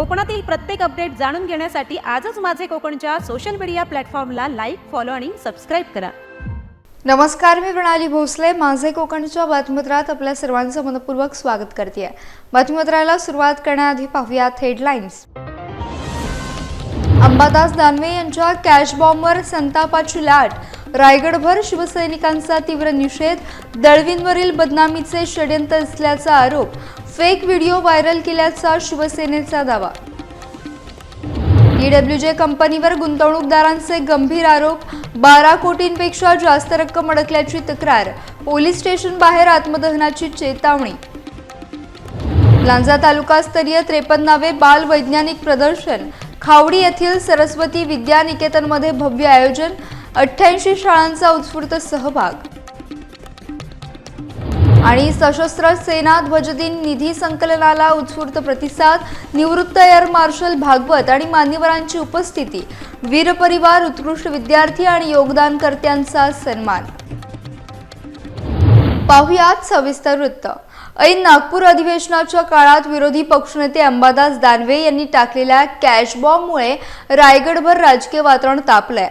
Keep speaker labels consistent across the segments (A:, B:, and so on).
A: कोकणातील प्रत्येक अपडेट जाणून घेण्यासाठी आजच माझे कोकणच्या सोशल मीडिया प्लॅटफॉर्मला लाईक फॉलो आणि सबस्क्राईब करा.
B: नमस्कार मी प्रणाली भोसले. माझे कोकणच्या बातमीपत्रात आपल्या सर्वांचं मनपूर्वक स्वागत करते. बातमीपत्राला सुरुवात करण्याआधी पाहूयात हेडलाईन्स अंबादास दानवे यांच्या कॅश बॉम्बवर संतापाची लाट. रायगडभर शिवसैनिकांचा तीव्र निषेध दळवींवरील बदनामीचे षडयंत्र असल्याचा आरोप फेक व्हिडिओ व्हायरल केल्याचा शिवसेनेचा दावा. ईडब्ल्यूजे कंपनीवर गुंतवणूकदारांचे गंभीर आरोप बारा कोटींपेक्षा जास्त रक्कम अडकल्याची तक्रार पोलीस स्टेशन बाहेर आत्मदहनाची चेतावणी. लांजा तालुकास्तरीय त्रेपन्नावे बाल वैज्ञानिक प्रदर्शन खावडी येथील सरस्वती विद्या निकेतनमध्ये भव्य आयोजन अठ्ठ्याऐंशी शाळांचा उत्स्फूर्त सहभाग. आणि सशस्त्र सेना ध्वजदिन निधी संकलनाला उत्स्फूर्त प्रतिसाद निवृत्त एअर मार्शल भागवत आणि मान्यवरांची उपस्थिती वीर परिवार उत्कृष्ट विद्यार्थी आणि योगदानकर्त्यांचा सन्मान. पाहुयात सविस्तर वृत्त. ऐन नागपूर अधिवेशनाच्या काळात विरोधी पक्षनेते अंबादास दानवे यांनी टाकलेल्या कॅश बॉम्बमुळे रायगडभर राजकीय वातावरण तापलंय.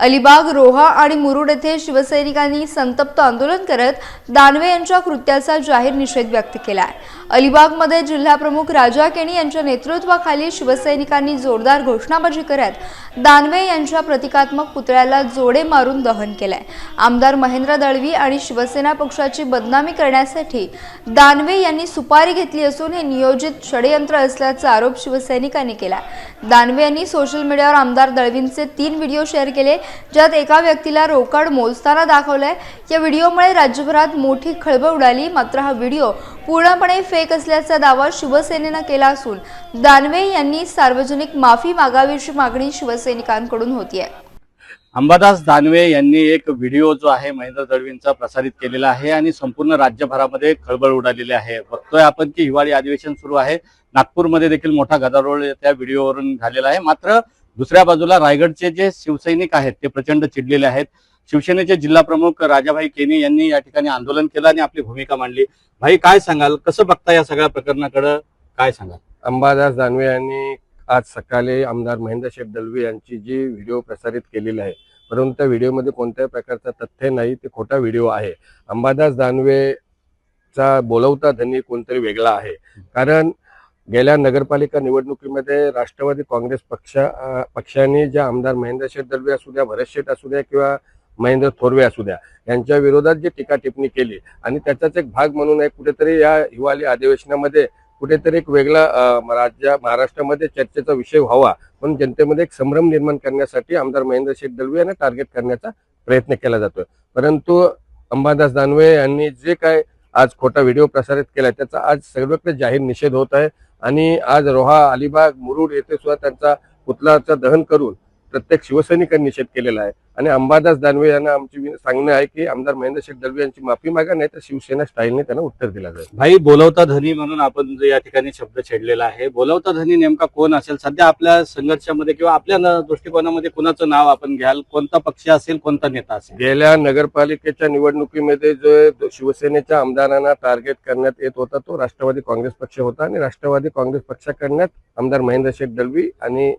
B: अलिबाग रोहा आणि मुरुड येथे शिवसैनिकांनी संतप्त आंदोलन करत दानवे यांच्या कृत्याचा जाहीर निषेध व्यक्त केला आहे अलिबागमध्ये जिल्हाप्रमुख राजा केणी यांच्या नेतृत्वाखाली शिवसैनिकांनी जोरदार घोषणाबाजी करत दानवे यांच्या प्रतिकात्मक पुतळ्याला जोडे मारून दहन केलंय. आमदार महेंद्र दळवी आणि शिवसेना पक्षाची बदनामी करण्यासाठी दानवे यांनी सुपारी घेतली असून हे नियोजित षडयंत्र असल्याचा आरोप शिवसैनिकांनी केला. दानवे यांनी सोशल मीडियावर आमदार दळवींचे तीन व्हिडिओ शेअर केले ज्यात एका व्यक्तीला रोकड मोजताना दाखवलंय. या व्हिडिओमुळे राज्यभरात मोठी खळबळ उडाली मात्र हा व्हिडिओ पूर्णपणे फेक असल्याचा दावा शिवसेनेनं केला असून दानवे यांनी सार्वजनिक माफी मागावीची मागणी शिवसैनिकांकडून होतीये.
C: अंबादास दानवे यांनी एक व्हिडिओ जो आहे महेंद्र दळवींचा प्रसारित केलेला आहे आणि संपूर्ण राज्यभरामध्ये खळबळ उडालेली आहे. बघतोय आपण की हिवाळी अधिवेशन सुरू आहे. नागपूरमध्ये देखील मोठा गदारोळ त्या व्हिडिओवरून झालेला आहे. मात्र दुसऱ्या बाजूला रायगडचे जे शिवसैनिक आहेत ते प्रचंड चिडलेले आहेत. शिवसेनेचे जिल्हा प्रमुख राजाभाई केने यांनी या ठिकाणी आंदोलन केलं आणि आपली भूमिका मांडली. भाई काय सांगाल? कसं बघता या सगळ्या प्रकरणाकडे? काय सांगाल?
D: अंबादास दानवे यांनी आज सकाळी आमदार महेंद्र शेठ दलवी यांची जी व्हिडिओ प्रसारित केलेली आहे परंतु त्या व्हिडिओमध्ये कोणत्याही प्रकारचं तथ्य नाही ते खोटा व्हिडिओ आहे. अंबादास दानवेचा बोलवता धनी कोणतरी वेगळा आहे. कारण गेल्या नगरपालिका निवडणुकीमध्ये राष्ट्रवादी काँग्रेस पक्ष पक्षाने ज्या आमदार महेंद्र शेठ दलवे असू द्या भरत शेठ असू द्या किंवा महेंद्र थोरवे असू द्या यांच्या विरोधात जी टीका टिप्पणी केली आणि त्याचाच एक भाग म्हणून एक कुठेतरी या हिवाळी अधिवेशनामध्ये कुठेतरी एक वेगळा राज्या राज्य महाराष्ट्रामध्ये चर्चेचा विषय व्हावा म्हणून जनतेमध्ये एक संभ्रम निर्माण करण्यासाठी आमदार महेंद्र शेठ दळवी यांना टार्गेट करण्याचा प्रयत्न केला जातोय. परंतु अंबादास दानवे यांनी जे काय आज खोटा व्हिडिओ प्रसारित केला त्याचा आज सर्वत्र जाहीर निषेध होत आहे आणि आज रोहा अलिबाग मुरुड येथे सुद्धा त्यांचा पुतळाचं दहन करून प्रत्येक शिवसैनिकांनी निषेध केलेला आहे. आणि अंबादास दानवे यांना आमची सांगणं आहे की आमदार महेंद्र शेठ दलवी यांची माफी मागा नाही तर शिवसेना स्टाईलने त्यांना उत्तर दिला जाईल.
C: भाई बोलवता धनी म्हणून आपण जो या ठिकाणी शब्द छेडलेला आहे बोलवता धनी नेमका कोण असेल? सध्या आपल्या संघर्षामध्ये किंवा आपल्या दृष्टिकोनामध्ये कुणाचं नाव आपण घ्याल? कोणता पक्ष असेल? कोणता नेता असेल?
D: गेल्या नगरपालिकेच्या निवडणुकीमध्ये जो शिवसेनेच्या आमदारांना टार्गेट करण्यात येत होता तो राष्ट्रवादी काँग्रेस पक्ष होता. आणि राष्ट्रवादी काँग्रेस पक्षाकडण्यात आमदार महेंद्र शेठ दलवी आणि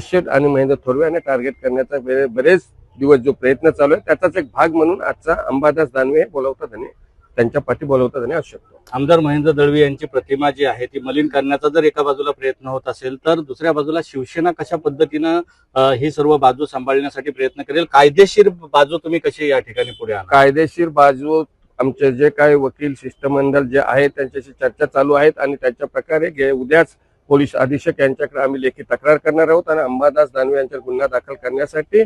D: शेठ आणि महेंद्र थोरवे यांना टार्गेट करण्याचा बरे- बरेच दिवस जो प्रयत्न चालू आहे त्याचाच एक भाग म्हणून आजचा अंबादास दानवे बोलवता धने त्यांच्या पाठी बोलवता धने असू शकतो.
C: आमदार महेंद्र दळवी यांची प्रतिमा जी आहे ती मलिन करण्याचा जर एका बाजूला प्रयत्न होत असेल तर दुसऱ्या बाजूला शिवसेना कशा पद्धतीनं ही सर्व बाजू सांभाळण्यासाठी प्रयत्न करेल? कायदेशीर बाजू तुम्ही कशी या ठिकाणी पुढे आणा
D: कायदेशीर बाजू आमचे जे काही वकील शिष्टमंडळ जे आहे त्यांच्याशी चर्चा चालू आहेत आणि त्याच्या प्रकारे उद्याच पोलीस अधीक्षक यांच्याकडे आम्ही लेखी तक्रार करणार आहोत आणि अंबादास दानवे यांच्यावर गुन्हा दाखल करण्यासाठी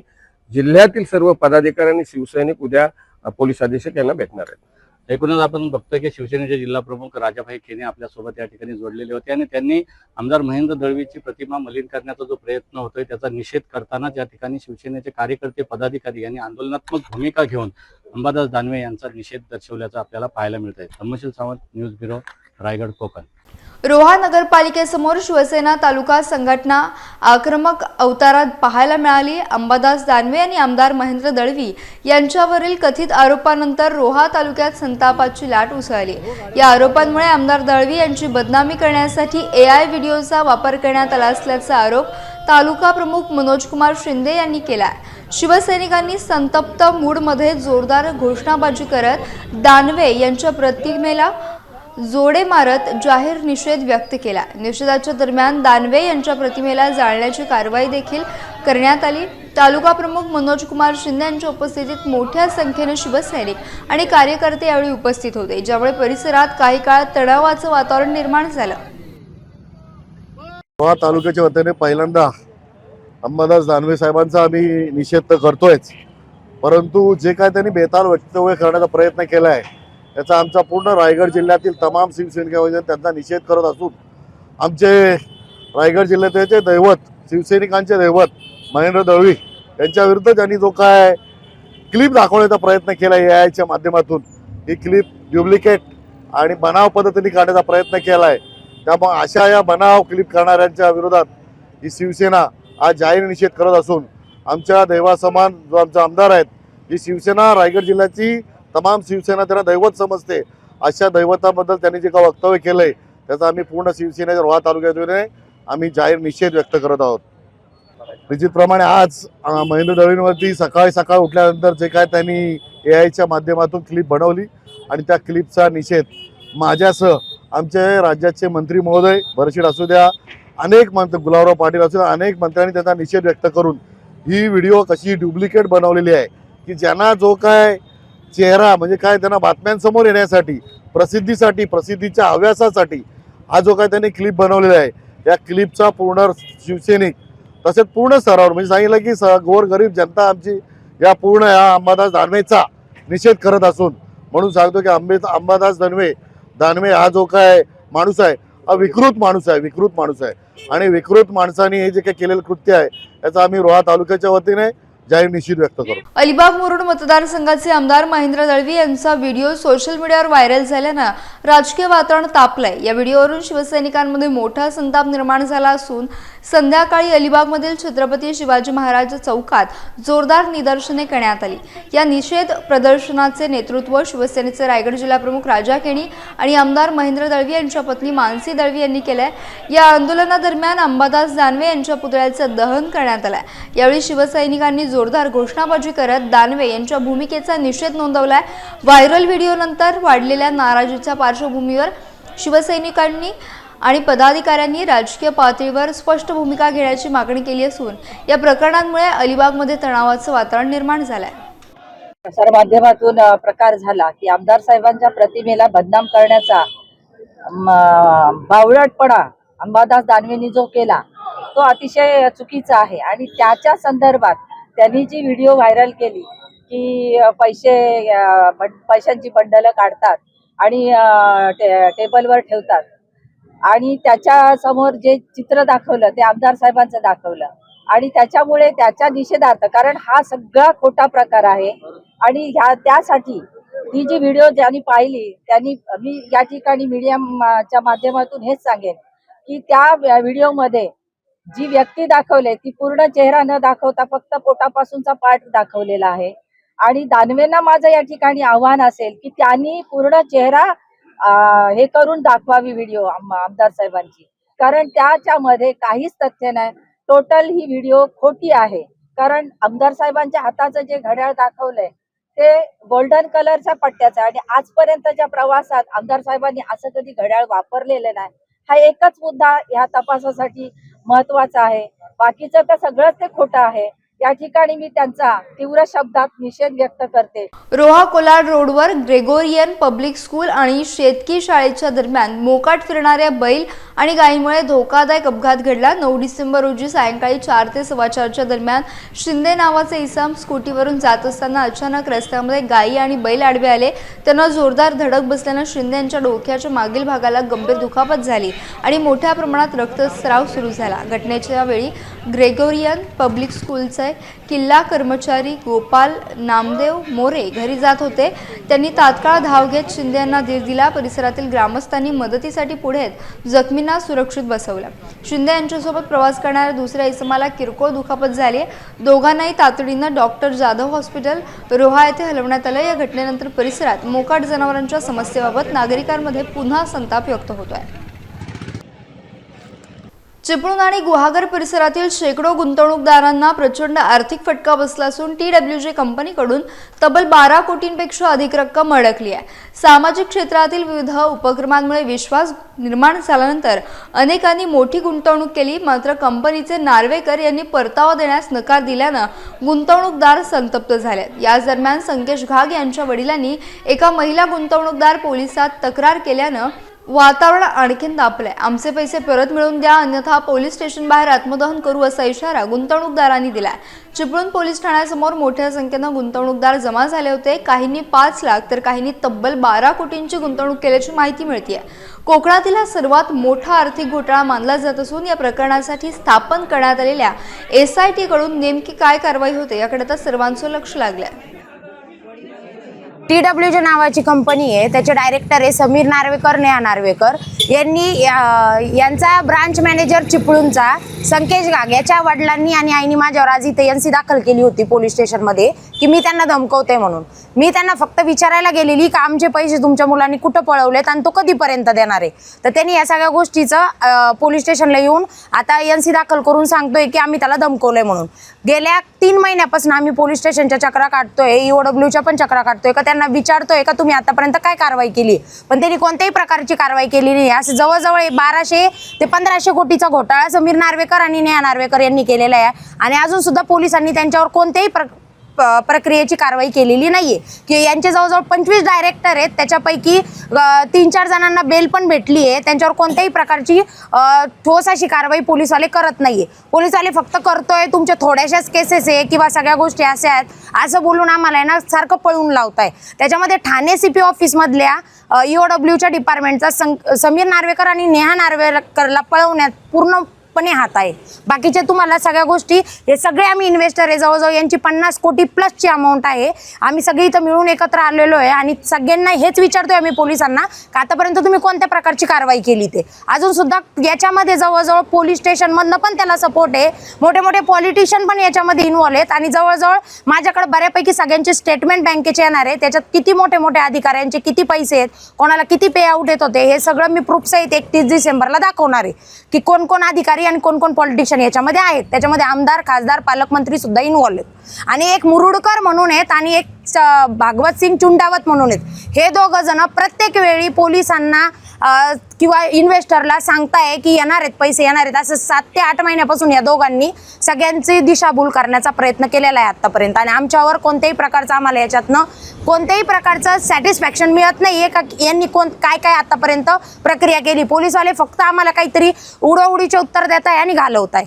D: जिल्ह्यातील सर्व पदाधिकारी आणि शिवसैनिक उद्या पोलीस अधीक्षक यांना भेटणार आहेत.
C: एकूणच आपण बघतोय की शिवसेनेचे जिल्हा प्रमुख राजाभाई खेने आपल्यासोबत या ठिकाणी जोडलेले होते आणि त्यांनी आमदार महेंद्र दळवीची प्रतिमा मलिन करण्याचा जो प्रयत्न होतोय त्याचा निषेध करताना या ठिकाणी शिवसेनेचे कार्यकर्ते पदाधिकारी यांनी आंदोलनात्मक भूमिका घेऊन अंबादास दानवे यांचा निषेध दर्शवल्याचं आपल्याला पाहायला मिळत आहे सावंत न्यूज ब्युरो रायगड कोकण.
B: रोहा नगरपालिकेसमोर शिवसेना तालुका संघटना आक्रमक अवतारात पाहायला मिळाली. अंबादास दानवे आणि आमदार महेंद्र दळवी यांच्यावरील कथित आरोपानंतर रोहा तालुक्यात संतापाची लाट उसळली. या आरोपांमुळे आमदार दळवी यांची बदनामी करण्यासाठी ए आय व्हिडिओचा वापर करण्यात आला असल्याचा आरोप तालुका प्रमुख मनोजकुमार शिंदे यांनी केला शिवसैनिकांनी संतप्त मूडमध्ये जोरदार घोषणाबाजी करत दानवे यांच्या प्रतिमेला जोडे मारत जाहीर निषेध व्यक्त केला. निषेधाच्या दरम्यान दानवे यांच्या प्रतिमेला जाळण्याची कारवाई देखील करण्यात आली. तालुका प्रमुख मनोज कुमार शिंदे यांच्या उपस्थितीत मोठ्या संख्येने शिवसैनिक आणि कार्यकर्ते यावेळी उपस्थित होते ज्यामुळे परिसरात काही काळ तणावाचं वातावरण निर्माण झालं.
E: रोहा तालुक्याच्या वतीने पहिल्यांदा अंबादास दानवे साहेबांचा आम्ही निषेध तर करतोयच परंतु जे काय त्यांनी बेताल वक्तव्य करण्याचा प्रयत्न केला आहे याचा आमचा पूर्ण रायगड जिल्ह्यातील तमाम शिवसैनिकांवर त्यांचा निषेध करत असून आमचे रायगड जिल्ह्याचे दैवत शिवसैनिकांचे दैवत महेंद्र दळवी यांच्याविरुद्ध त्यांनी जो काय क्लिप दाखवण्याचा प्रयत्न केला ए आयच्या माध्यमातून ही क्लिप ड्युप्लिकेट आणि बनाव पद्धतीने काढण्याचा प्रयत्न केला आहे त्यामुळे अशा या बनाव क्लिप करणाऱ्यांच्या विरोधात ही शिवसेना आज जाहीर निषेध करत असून आमच्या दैवासमान जो आमचा आमदार आहेत ही शिवसेना रायगड जिल्ह्याची तमाम शिवसेना त्यांना दैवत समजते. अशा दैवताबद्दल त्यांनी जे का वक्तव्य केलंय त्याचा आम्ही पूर्ण शिवसेनेच्या रोहा तालुक्यातून आम्ही जाहीर निषेध व्यक्त करत आहोत. निश्चितप्रमाणे आज महेंद्र दळवींवरती सकाळी सकाळ उठल्यानंतर जे काय त्यांनी ए आयच्या माध्यमातून क्लिप बनवली आणि त्या क्लिपचा निषेध माझ्यासह आमचे राज्याचे मंत्री महोदय भरशीड असू द्या अनेक मंत्री गुलाबराव पाटील असू द्या अनेक मंत्र्यांनी त्याचा निषेध व्यक्त करून ही व्हिडिओ कशी डुप्लिकेट बनवलेली आहे की ज्यांना जो काय चेहरा म्हणजे काय त्यांना बातम्यांसमोर येण्यासाठी प्रसिद्धीसाठी प्रसिद्धीच्या हव्यासासाठी हा जो काय त्यांनी क्लिप बनवलेला आहे या क्लिपचा पूर्ण शिवसैनिक तसेच पूर्ण स्तरावर म्हणजे सांगितलं की स गोरगरीब जनता आमची या पूर्ण या अंबादास दानवेचा निषेध करत असून म्हणून सांगतो की आंबे अंबादास दानवे दानवे हा जो काय माणूस आहे हा विकृत माणूस आहे विकृत माणूस आहे. आणि विकृत माणसाने हे जे काही केलेलं कृत्य आहे याचा आम्ही रोहा तालुक्याच्या वतीने जाहीर निषेध व्यक्त करू.
B: अलिबाग मुरुड मतदारसंघाचे आमदार महेंद्र दळवी यांचा व्हिडिओ सोशल मीडियावर व्हायरल झाल्यानं राजकीय वातावरण तापलंय. या व्हिडिओवरून शिवसैनिकांमध्ये मोठा संताप निर्माण झाला असून संध्याकाळी अलिबागमधील छत्रपती शिवाजी महाराज चौकात जोरदार निदर्शने करण्यात आली. या निषेध प्रदर्शनाचे नेतृत्व शिवसेनेचे रायगड जिल्हाप्रमुख राजा केणी आणि आमदार महेंद्र दळवी यांच्या पत्नी मानसी दळवी यांनी केलंय. या आंदोलनादरम्यान अंबादास दानवे यांच्या पुतळ्याचं दहन करण्यात आलंय. यावेळी शिवसैनिकांनी जोरदार घोषणाबाजी करत दानवे यांच्या भूमिकेचा निषेध नोंदवलाय. व्हायरल व्हिडिओनंतर वाढलेल्या नाराजीच्या पार्श्वभूमीवर शिवसैनिकांनी आणि पदाधिकाऱ्यांनी राजकीय पातळीवर स्पष्ट भूमिका घेण्याची मागणी केली असून या प्रकरणांमुळे अलिबागमध्ये तणावाचं वातावरण निर्माण झालंय.
F: प्रसार माध्यमातून प्रकार झाला की आमदार साहेबांच्या प्रतिमेला बदनाम करण्याचा बावळटपणा अंबादास दानवेंनी जो केला तो अतिशय चुकीचा आहे. आणि त्याच्या संदर्भात त्यांनी जी व्हिडिओ व्हायरल केली की पैसे पैशांची बंडलं काढतात आणि टे- टेबलवर ठेवतात आणि त्याच्यासमोर जे चित्र दाखवलं ते आमदार साहेबांचं दाखवलं. आणि त्याच्यामुळे त्याच्या निषेधार्थ कारण हा सगळा खोटा प्रकार आहे. आणि ह्या त्यासाठी ही जी व्हिडिओ ज्यांनी पाहिली त्यांनी मी या ठिकाणी मीडियाच्या माध्यमातून हेच सांगेन की त्या व्हिडिओमध्ये जी व्यक्ती दाखवले ती पूर्ण चेहरा न दाखवता फक्त पोटापासूनचा पार्ट दाखवलेला आहे. आणि दानवेंना माझं या ठिकाणी आव्हान असेल की त्यांनी पूर्ण चेहरा हे करून दाखवावी व्हिडिओ आमदार साहेबांची. कारण त्याच्यामध्ये काहीच तथ्य नाही. टोटल ही व्हिडिओ खोटी आहे. कारण आमदार साहेबांच्या हाताचं जे घड्याळ दाखवलंय ते गोल्डन कलरच्या पट्ट्याचं आणि आजपर्यंतच्या प्रवासात आमदार साहेबांनी असं कधी घड्याळ वापरलेलं नाही. हा एकच मुद्दा ह्या तपासासाठी महत्त्वाचा आहे. बाकीचं तर सगळंच ते खोटं आहे. या ठिकाणी मी त्यांचा तीव्र शब्दात निषेध व्यक्त करते.
B: रोहा कोलाड रोडवर ग्रेगोरियन पब्लिक स्कूल आणि शेतकी शाळेच्या दरम्यान मोकाट फिरणाऱ्या बैल आणि गायीमुळे धोकादायक अपघात घडला. नऊ डिसेंबर रोजी सायंकाळी चार ते सव्वा चारच्या दरम्यान शिंदे नावाचे इसम स्कूटीवरून जात असताना अचानक रस्त्यामध्ये गायी आणि बैल आडवे आले. त्यांना जोरदार धडक बसल्यानं शिंदे यांच्या डोक्याच्या मागील भागाला गंभीर दुखापत झाली आणि मोठ्या प्रमाणात रक्तस्राव सुरू झाला. घटनेच्या वेळी ग्रेगोरियन पब्लिक स्कूलचे किल्ला कर्मचारी गोपाल नामदेव मोरे घरी जात होते. त्यांनी तात्काळ धाव घेत शिंदे यांना धीर दिला. परिसरातील ग्रामस्थांनी मदतीसाठी पुढे जखमींना सुरक्षित बसवलं. शिंदे यांच्यासोबत प्रवास करणाऱ्या दुसऱ्या इसमाला किरकोळ दुखापत झाली दोघांनाही तातडीनं डॉक्टर जाधव हॉस्पिटल रोहा येथे हलवण्यात आलं. या घटनेनंतर परिसरात मोकाट जनावरांच्या समस्येबाबत नागरिकांमध्ये पुन्हा संताप व्यक्त होतोय. चिपळूण आणि गुहागर परिसरातील शेकडो गुंतवणूकदारांना प्रचंड आर्थिक फटका बसला असून टी डब्ल्यू जे कंपनीकडून तब्बल बारा कोटींपेक्षा अधिक रक्कम अडकली आहे. सामाजिक क्षेत्रातील विविध उपक्रमांमुळे विश्वास निर्माण झाल्यानंतर अनेकांनी मोठी गुंतवणूक केली मात्र कंपनीचे नार्वेकर यांनी परतावा देण्यास नकार दिल्यानं गुंतवणूकदार संतप्त झाले. याच दरम्यान संकेश घाग यांच्या वडिलांनी एका महिला गुंतवणूकदार पोलिसात तक्रार केल्यानं वातावरण आणखीन तापलंय आमचे पैसे परत मिळवून द्या अन्यथा पोलीस स्टेशन बाहेर आत्मदहन करू असा इशारा गुंतवणूकदारांनी दिलाय. चिपळूण पोलीस ठाण्यासमोर मोठ्या संख्येनं गुंतवणूकदार जमा झाले होते. काहींनी पाच लाख तर काहींनी तब्बल बारा कोटींची गुंतवणूक केल्याची माहिती मिळते कोकणातील हा सर्वात मोठा आर्थिक घोटाळा मानला जात असून या प्रकरणासाठी स्थापन करण्यात आलेल्या एस आय टी कडून नेमकी काय कारवाई होते याकडे आता सर्वांचं लक्ष लागलंय.
G: टी डब्ल्यू जे नावाची कंपनी आहे. त्याचे डायरेक्टर आहे समीर नार्वेकर नेहा नार्वेकर. यांनी यांचा ब्रांच मॅनेजर चिपळूणचा संकेश गाग याच्या वडिलांनी आणि आईनी माझ्यावर आज इथे एन सी दाखल केली होती पोलीस स्टेशनमध्ये की मी त्यांना धमकवते म्हणून. मी त्यांना फक्त विचारायला गेलेली का आमचे पैसे तुमच्या मुलांनी कुठं पळवलेत आणि तो कधीपर्यंत देणार आहे? तर त्यांनी या सगळ्या गोष्टीचं पोलीस स्टेशनला येऊन आता एन सी दाखल करून सांगतोय की आम्ही त्याला धमकवलंय म्हणून. गेल्या तीन महिन्यापासून आम्ही पोलीस स्टेशनच्या चक्रा काढतोय ईओडब्ल्यूच्या पण चक्रा काढतोय का त्यांना विचारतोय का तुम्ही आतापर्यंत काय कारवाई केली? पण त्यांनी कोणत्याही प्रकारची कारवाई केली नाही. असं जवळजवळ बाराशे ते पंधराशे कोटीचा घोटाळा समीर नार्वेकर आणि नेहा नार्वेकर यांनी केलेला आहे. आणि अजून सुद्धा पोलिसांनी त्यांच्यावर कोणत्याही प्र प्रक्रियेची कारवाई केलेली नाहीये. की यांचे जवळजवळ पंचवीस डायरेक्टर आहेत. त्याच्यापैकी तीन चार जणांना बेल पण भेटली आहे त्यांच्यावर कोणत्याही प्रकारची ठोस अशी कारवाई पोलीसवाले करत नाहीये. पोलीसवाले फक्त करतोय तुमच्या थोड्याशाच केसेस आहे किंवा सगळ्या गोष्टी अशा आहेत. असं बोलून आम्हाला ना सारखं पळून लावताय. त्याच्यामध्ये ठाणे सी पी ऑफिसमधल्या ईओडब्ल्यूच्या डिपार्टमेंटचा सं- समीर नार्वेकर आणि नेहा नार्वेकरला पळवण्यात पूर्ण पणे हात आहे बाकीच्या तुम्हाला सगळ्या गोष्टी हे सगळे आम्ही इन्व्हेस्टर आहे जवळजवळ यांची पन्नास कोटी प्लसची अमाऊंट आहे. आम्ही सगळे इथं मिळून एकत्र आलेलो आहे आणि सगळ्यांना हेच विचारतोय आम्ही पोलिसांना का आतापर्यंत तुम्ही कोणत्या प्रकारची कारवाई केली ते? अजून सुद्धा याच्यामध्ये जवळजवळ पोलीस स्टेशनमधनं पण त्याला सपोर्ट आहे. मोठे मोठे पॉलिटिशियन पण याच्यामध्ये इन्व्हॉल्व आहेत आणि जवळजवळ माझ्याकडे बऱ्यापैकी सगळ्यांचे स्टेटमेंट बँकेचे येणार आहे. त्याच्यात किती मोठे मोठे अधिकाऱ्यांचे किती पैसे आहेत कोणाला किती पे आउट येत होते हे सगळं मी प्रूफ सहित एकतीस डिसेंबरला दाखवणार आहे. की कोण कोण अधिकारी आणि कोण कोण पॉलिटिशियन याच्यामध्ये आहेत. त्याच्यामध्ये आमदार खासदार पालकमंत्री सुद्धा इन्व्हॉल्व आहेत. आणि एक मुरुडकर म्हणून आहेत आणि एक भागवत सिंग चुंडावत म्हणून आहेत. हे दोघं जण प्रत्येक वेळी पोलिसांना किंवा इन्व्हेस्टरला सांगताय की येणार आहेत पैसे येणार आहेत असं सात ते आठ महिन्यापासून या दोघांनी सगळ्यांची दिशाभूल करण्याचा प्रयत्न केलेला आहे आत्तापर्यंत आणि आमच्यावर कोणत्याही प्रकारचं आम्हाला याच्यातनं कोणत्याही प्रकारचं सॅटिस्फॅक्शन मिळत नाहीये का यांनी कोण काय काय आतापर्यंत प्रक्रिया केली? पोलीसवाले फक्त आम्हाला काहीतरी उडोउडीचे उत्तर देत आहे आणि घालवत आहे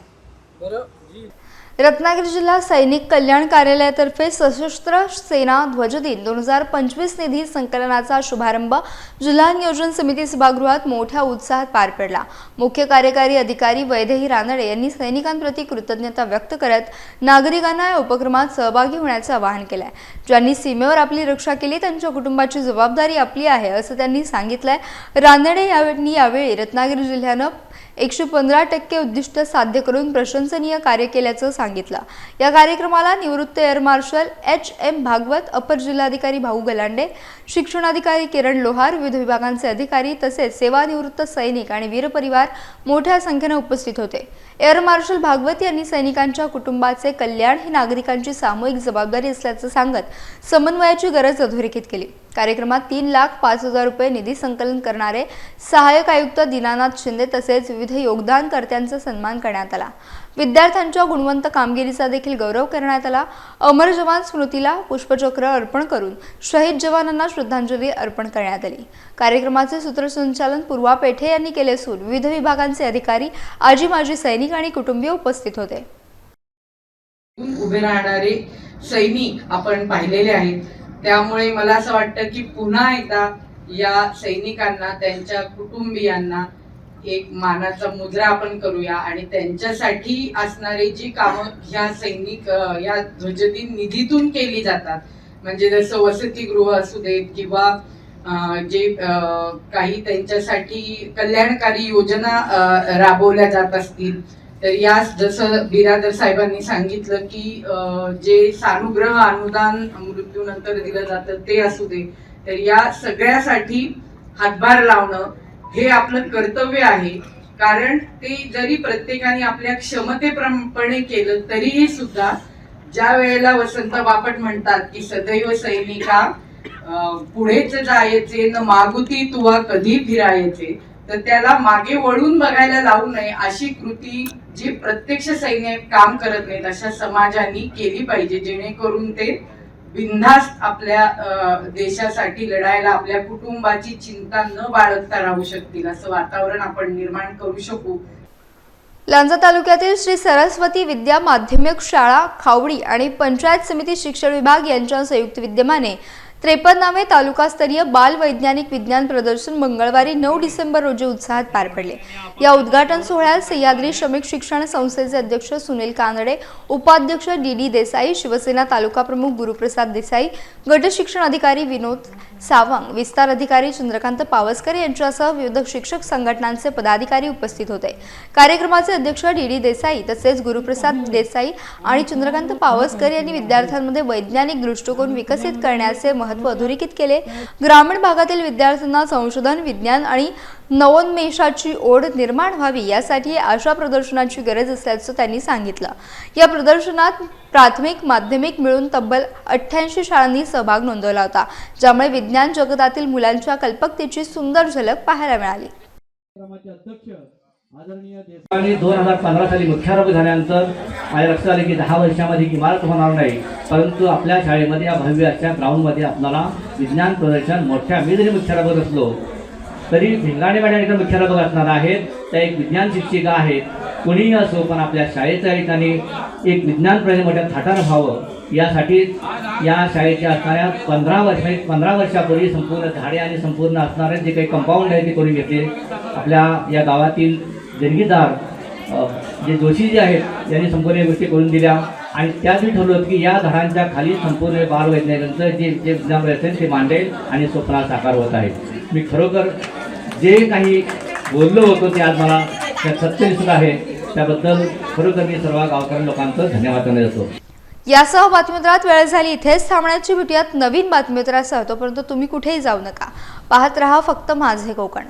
B: रत्नागिरी जिल्हा सैनिक कल्याण कार्यालयातर्फे सशस्त्र सेना ध्वजदिन दोन हजार पंचवीस निधी संकलनाचा शुभारंभ जिल्हा नियोजन समिती सभागृहात मोठ्या उत्साहात पार पडला. मुख्य कार्यकारी अधिकारी वैदेही रानडे यांनी सैनिकांप्रती कृतज्ञता व्यक्त करत नागरिकांना या उपक्रमात सहभागी होण्याचं आवाहन केलं आहे ज्यांनी सीमेवर आपली रक्षा केली त्यांच्या कुटुंबाची जबाबदारी आपली आहे असं त्यांनी सांगितलंय. रानडे यांनी यावेळी रत्नागिरी जिल्ह्यानं एकशे पंधरा टक्के उद्दिष्ट साध्य करून प्रशंसनीय कार्य केल्याचं सांगितलं. या कार्यक्रमाला निवृत्त air marshal H M Bhagwat अपर जिल्हाधिकारी भाऊ गलांडे शिक्षणाधिकारी किरण लोहार विविध विभागांचे अधिकारी तसेच सेवानिवृत्त सैनिक आणि वीरपरिवार मोठ्या संख्येनं उपस्थित होते. एअर मार्शल भागवत यांनी सैनिकांच्या कुटुंबाचे कल्याण ही नागरिकांची सामूहिक जबाबदारी असल्याचं सांगत समन्वयाची गरज अधोरेखित केली. कार्यक्रमात तीन लाख पाच हजार रुपये निधी संकलन करणारे सहाय्यक आयुक्त दीनानाथ शिंदे तसेच विविध योगदानकर्त्यांचा सन्मान करण्यात आला. विद्यार्थ्यांच्या गुणवंत कामगिरीचा देखील गौरव करण्यात आला. अमर जवान स्मृतीला पुष्पचक्र अर्पण करून शहीद जवानांना श्रद्धांजली अर्पण करण्यात आली. कार्यक्रमाचे सूत्रसंचालन पूर्वा पेठे यांनी केले असून विविध विभागांचे अधिकारी आजी माजी सैनिक आणि कुटुंबीय उपस्थित होते.
H: उभे राहणारे सैनिक आपण पाहिलेले आहेत. त्यामुळे मला असं वाटतं की पुन्हा एकदा या सैनिकांना त्यांच्या कुटुंबियांना एक मानाचा मुद्रा आपण करूया आणि त्यांच्यासाठी असणारी जी कामं ह्या सैनिक या ध्वजदिन निधीतून केली जातात. म्हणजे जसं वसतिगृह असू देत किंवा जे काही त्यांच्यासाठी कल्याणकारी योजना राबवल्या जात असतील. तर या जसं बिरादर साहेबांनी सांगितलं की जे सानुग्रह अनुदान मृत्यूनंतर दिलं जातं ते असू दे. तर या सगळ्यासाठी हातभार लावणं हे आपलं कर्तव्य आहे. कारण ते जरी प्रत्येकाने आपल्या क्षमतेप्रमाणे केलं तरीही सुद्धा ज्या वेळेला वसंत बापट म्हणतात की सदैव सैनिका पुढेच जायचे न मागुती तुवा कधी फिरायचे तर त्याला मागे वळून बघायला लावू नये अशी कृती जी प्रत्यक्ष सैन्य काम करत नाहीत अशा समाजाने केली पाहिजे जेणेकरून ते बिनधास्त आपल्या देशासाठी लढायला आपल्या कुटुंबाची चिंता न बाळगता राहू शकतील असं वातावरण आपण निर्माण करू शकू.
B: लांजा तालुक्यातील श्री सरस्वती विद्या माध्यमिक शाळा खावडी आणि पंचायत समिती शिक्षण विभाग यांच्या संयुक्त विद्यमाने त्रेपन्नावे तालुकास्तरीय बाल वैज्ञानिक विज्ञान प्रदर्शन मंगळवारी नऊ डिसेंबर रोजी उत्साहात पार पडले. या उद्घाटन सोहळ्यात सह्याद्री श्रमिक शिक्षण संस्थेचे अध्यक्ष सुनील कानडे उपाध्यक्ष डी डी देसाई शिवसेना तालुका प्रमुख गुरुप्रसाद देसाई गट शिक्षण अधिकारी विनोद सावंग विस्तार अधिकारी चंद्रकांत पावसकर यांच्यासह विविध शिक्षक संघटनांचे पदाधिकारी उपस्थित होते. कार्यक्रमाचे अध्यक्ष डी डी देसाई तसेच गुरुप्रसाद देसाई आणि चंद्रकांत पावसकर यांनी विद्यार्थ्यांमध्ये वैज्ञानिक दृष्टिकोन विकसित करण्याचे महत्त्व अधोरेखित केले. ग्रामीण भागातील विद्यार्थ्यांना संशोधन विज्ञान आणि नवोन्मेषाची ओढ निर्माण व्हावी यासाठी अशा प्रदर्शनाची गरज असल्याचं त्यांनी सांगितलं. या प्रदर्शनात प्राथमिक माध्यमिक मिळून तब्बल अठ्ठ्याऐंशी शाळांनी सहभाग नोंदवला होता ज्यामुळे विज्ञान जगतातील मुलांच्या कल्पकतेची सुंदर झलक पाहायला मिळाली.
I: दोन हजार पंधरा साली मुख्यारोपण झाल्यानंतर माझ्या लक्षात आले की दहा वर्षामध्ये इमारत होणार नाही. परंतु आपल्या शाळेमध्ये या भव्य अशा ग्राउंडमध्ये आपल्याला विज्ञान प्रदर्शन मोठ्या मी जरी मुख्यारोपक असलो. तरी भिंगाणे मॅडम इथं मुख्यारोपक असणार आहेत. त्या एक विज्ञान शिक्षिका आहेत. कुणीही असो पण आपल्या शाळेच्या ठिकाणी एक विज्ञान प्रदर्शन मोठ्या थाटानं व्हावं यासाठी या शाळेच्या असणाऱ्या पंधरा वर्ष म्हणजे पंधरा वर्षापूर्वी संपूर्ण झाडे आणि संपूर्ण असणारे जे काही कंपाऊंड आहे ते करून घेतले? आपल्या या गावातील देणगीदार जे जोशी जे आहेत यांनी संपूर्ण गोष्टी करून दिल्या. आणि त्याच मी ठरवलं होतं की या झाडांच्या खाली संपूर्ण बाल वैज्ञानिकांचं जे जे विज्ञान असेल ते मांडेल आणि स्वप्न साकार होत आहे. मी खरोखर जे काही बोललो होतो ते आज मला त्या सत्य दिसत आहे. त्याबद्दल खरोखर मी सर्व गावकरी लोकांचं धन्यवाद करण्यात येतो.
B: यासह बातमीपत्रात वेळ झाली इथेच थांबण्याची भेटूयात. नवीन बातमीपत्रासह तोपर्यंत तुम्ही कुठेही जाऊ नका. पाहत रहा फक्त माझे कोकण.